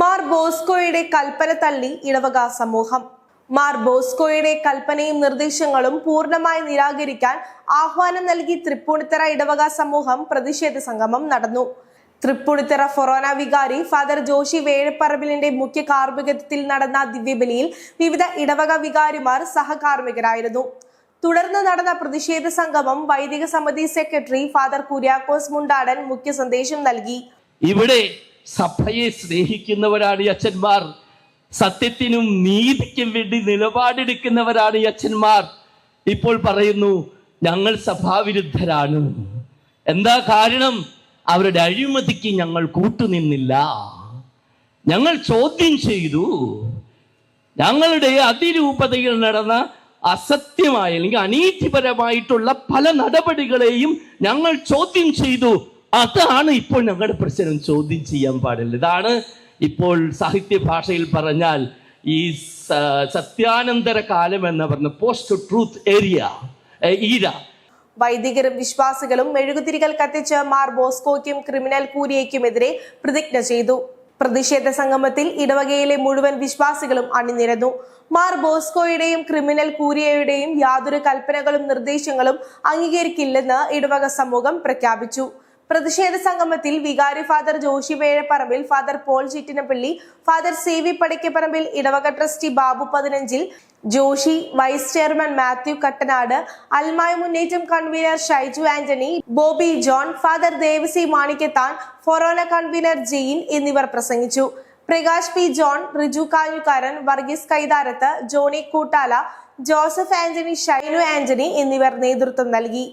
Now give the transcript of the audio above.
മാർ ബോസ്കോയുടെ കൽപ്പന തള്ളി ഇടവക സമൂഹം. മാർ ബോസ്കോയുടെ കൽപ്പനയും നിർദ്ദേശങ്ങളും പൂർണമായി നിരാകരിക്കാൻ ആഹ്വാനം നൽകി തൃപ്പൂണിത്തറ ഇടവക സമൂഹം പ്രതിഷേധ സംഗമം നടന്നു. തൃപ്പൂണിത്തറ ഫൊറോന വികാരി ഫാദർ ജോഷി വേഴപ്പറമ്പിലിന്റെ മുഖ്യ കാർമ്മികത്വത്തിൽ നടന്ന ദിവ്യബലിയിൽ വിവിധ ഇടവക വികാരിമാർ സഹകാർമ്മികരായിരുന്നു. തുടർന്ന് നടന്ന പ്രതിഷേധ സംഗമം വൈദിക സമിതി സെക്രട്ടറി ഫാദർ കുര്യാക്കോസ് മുണ്ടാടൻ മുഖ്യ സന്ദേശം നൽകി. ഇവിടെ സഭയെ സ്നേഹിക്കുന്നവരാണ് ഈ അച്ഛന്മാർ. സത്യത്തിനും നീതിക്കും വേണ്ടി നിലപാടെടുക്കുന്നവരാണ് ഈ അച്ഛന്മാർ. ഇപ്പോൾ പറയുന്നു ഞങ്ങൾ സഭാവിരുദ്ധരാണ്. എന്താ കാരണം? അവരുടെ അഴിമതിക്ക് ഞങ്ങൾ കൂട്ടുനിന്നില്ല. ഞങ്ങൾ ചോദ്യം ചെയ്തു. ഞങ്ങളുടെ അതിരൂപതയിൽ നടന്ന അസത്യമായ അല്ലെങ്കിൽ അനീതിപരമായിട്ടുള്ള പല നടപടികളെയും ഞങ്ങൾ ചോദ്യം ചെയ്തു. അതാണ് ഇപ്പോൾ ഞങ്ങളുടെ പ്രശ്നം. ചോദ്യം ചെയ്യാൻ പാടില്ല. ഇതാണ് ഇപ്പോൾ സാഹിത്യ ഭാഷയിൽ പറഞ്ഞാൽ ഈ സത്യാനന്തര കാലം എന്ന് പറഞ്ഞ പോസ്റ്റ് ട്രൂത്ത് ഏരിയ ഈര വൈദികരും വിശ്വാസികളും മെഴുകുതിരികൾ കത്തിച്ച് മാർ ബോസ്കോയ്ക്കും ക്രിമിനൽ കൂരിയയ്ക്കുമെതിരെ പ്രതിജ്ഞ ചെയ്തു. പ്രതിഷേധ സംഗമത്തിൽ ഇടവകയിലെ മുഴുവൻ വിശ്വാസികളും അണിനിരന്നു. മാർ ബോസ്കോയുടെയും ക്രിമിനൽ കൂരിയയുടെയും യാതൊരു കൽപ്പനകളും നിർദ്ദേശങ്ങളും അംഗീകരിക്കില്ലെന്ന് ഇടവക സമൂഹം പ്രഖ്യാപിച്ചു. പ്രതിഷേധ സംഗമത്തിൽ വികാരി father Joshi Vezhapparambil father Paul Chittinappilly father C V Padikkaparambil ഇടവക trustee Babu Pathinanchil Joshi vice chairman Mathew Kattanad അൽമായ മുന്നേറ്റം convener Shaiju Antony Bobby John father Devasi Manikkathan forane convener Jain എന്നിവർ പ്രസംഗിച്ചു. പ്രകാശ് പി ജോൺ റിജു കാഞ്ഞുകാരൻ വർഗീസ് കൈതാരത്ത് ജോണി കൂട്ടാല ജോസഫ് ആന്റണി ഷൈനു ആന്റണി എന്നിവർ നേതൃത്വം നൽകി.